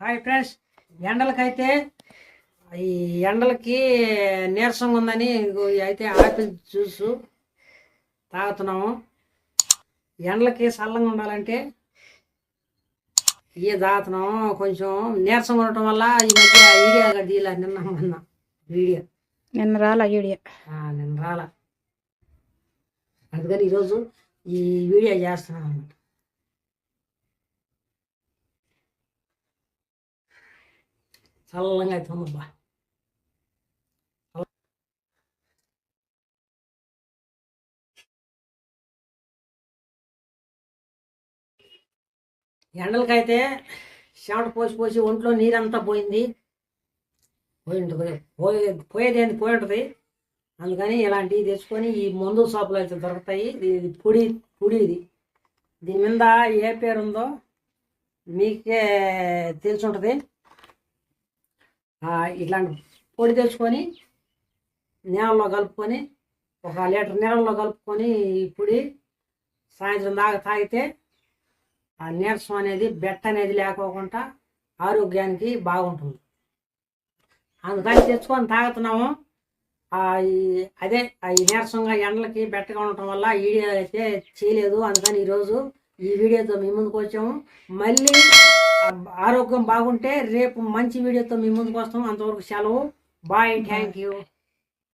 Hi friends. ఎండలకైతే ఈ ఎండలకి నీరసంగా ఉందని అయితే ఆపిల్ జ్యూస్ తాగుతున్నాము. ఎండలకి చల్లంగా ఉండాలంటే ఇవి తాగుతున్నాము. కొంచెం నీరసంగా ఉండటం వల్ల ఈ మధ్య వీడియో తీయలే నిన్న మొన్న వీడియో. నిన్న రాలా వీడియో నిన్న రాల. అందుకని ఈరోజు ఈ వీడియో చేస్తున్నాను అన్నమాట చల్లంగా అవుతుందబ్బా ఎండలకైతే చెమట పోసి పోసి ఒంట్లో నీరంతా పోయింది. పోయి ఉంటుంది పోయే పోయేది ఏంది? పోయి ఉంటుంది. అందుకని ఇలాంటివి తెచ్చుకొని ఈ మందు షాపులో అయితే దొరుకుతాయి. ఇది పొడి పొడి ఇది. దీని మీద ఏ పేరు ఉందో మీకే తెలిసి ఉంటుంది. ఇట్లాంటి పొడి తెచ్చుకొని నీళ్ళలో కలుపుకొని ఒక లీటర్ నీళ్ళలో కలుపుకొని ఈ పొడి సాయంత్రం దాకా తాగితే ఆ నీరసం అనేది బెట్ట అనేది లేకోకుండా ఆరోగ్యానికి బాగుంటుంది. అందుకని తెచ్చుకొని తాగుతున్నాము. అదే ఆ ఈ నీరసంగా ఎండలకి బెట్టగా ఉండటం వల్ల ఈడి అయితే చేయలేదు అందుకని ఈరోజు ఈ వీడియోతో మీ ముందుకు వచ్చాము. మళ్ళీ ఆరోగ్యం బాగుంటే రేపు మంచి వీడియోతో మీ ముందుకు వస్తాము అంతవరకు సెలవు. Bye thank you